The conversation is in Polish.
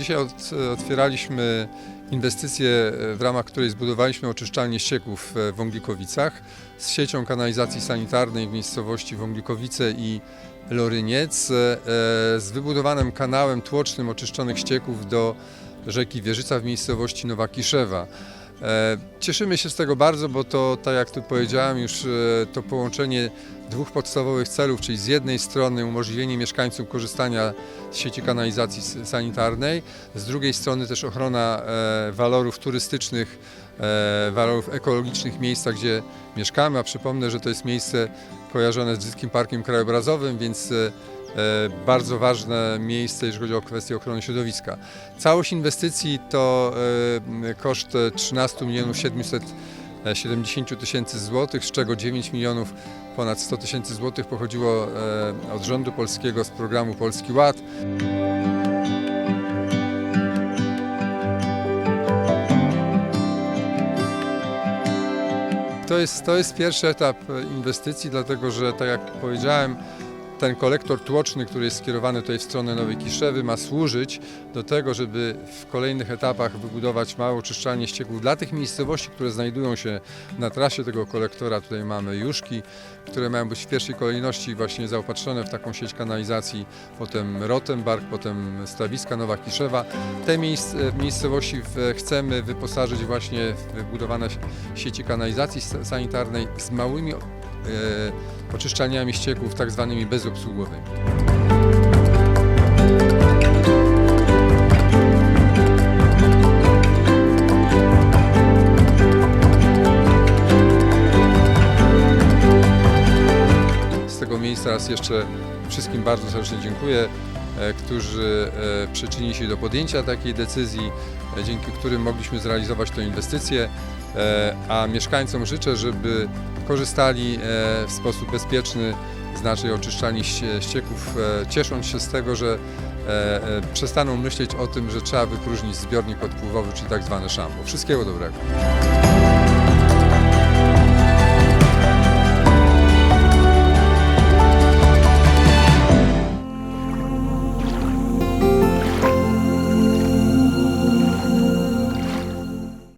Dzisiaj otwieraliśmy inwestycję, e, w ramach której zbudowaliśmy oczyszczalnię ścieków e, w Wąglikowicach z siecią kanalizacji sanitarnej w miejscowości Wąglikowice i Loryniec, e, z wybudowanym kanałem tłocznym oczyszczonych ścieków do rzeki Wieżyca w miejscowości Nowa Kiszewa. E, Cieszymy się z tego bardzo, bo to, tak jak tu powiedziałem, już e, to połączenie dwóch podstawowych celów, czyli z jednej strony umożliwienie mieszkańcom korzystania z sieci kanalizacji sanitarnej, z drugiej strony też ochrona e, walorów turystycznych, walorów ekologicznych w miejscach, gdzie mieszkamy, a przypomnę, że to jest miejsce kojarzone z Brzydkim Parkiem Krajobrazowym, więc bardzo ważne miejsce, jeżeli chodzi o kwestię ochrony środowiska. Całość inwestycji to e, koszt 13 milionów 770 tysięcy złotych, z czego 9 milionów ponad 100 tysięcy złotych pochodziło e, od rządu polskiego z programu Polski Ład. To jest, to jest pierwszy etap e, inwestycji, dlatego że, tak jak powiedziałem, ten kolektor tłoczny, który jest skierowany tutaj w stronę Nowej Kiszewy, ma służyć do tego, żeby w kolejnych etapach wybudować małe oczyszczalnie ścieków dla tych miejscowości, które znajdują się na trasie tego kolektora. Tutaj mamy Juszki, które mają być w pierwszej kolejności właśnie zaopatrzone w taką sieć kanalizacji, potem Rotenbark, potem Stawiska, Nowa Kiszewa. Te miejsc, miejscowości chcemy wyposażyć właśnie w wybudowane sieci kanalizacji sanitarnej z małymi e, oczyszczalniami ścieków, tak zwanymi bezobsługowymi. Z tego miejsca raz jeszcze wszystkim bardzo serdecznie dziękuję, e, którzy e, przyczynili się do podjęcia takiej decyzji, e, dzięki którym mogliśmy zrealizować tę inwestycję, e, a mieszkańcom życzę, żeby korzystali e, w sposób bezpieczny z naszej oczyszczalni ście- ścieków, e, ciesząc się z tego, że e, e, przestaną myśleć o tym, że trzeba wypróżnić zbiornik odpływowy, czyli tak zwane szambo. Wszystkiego dobrego.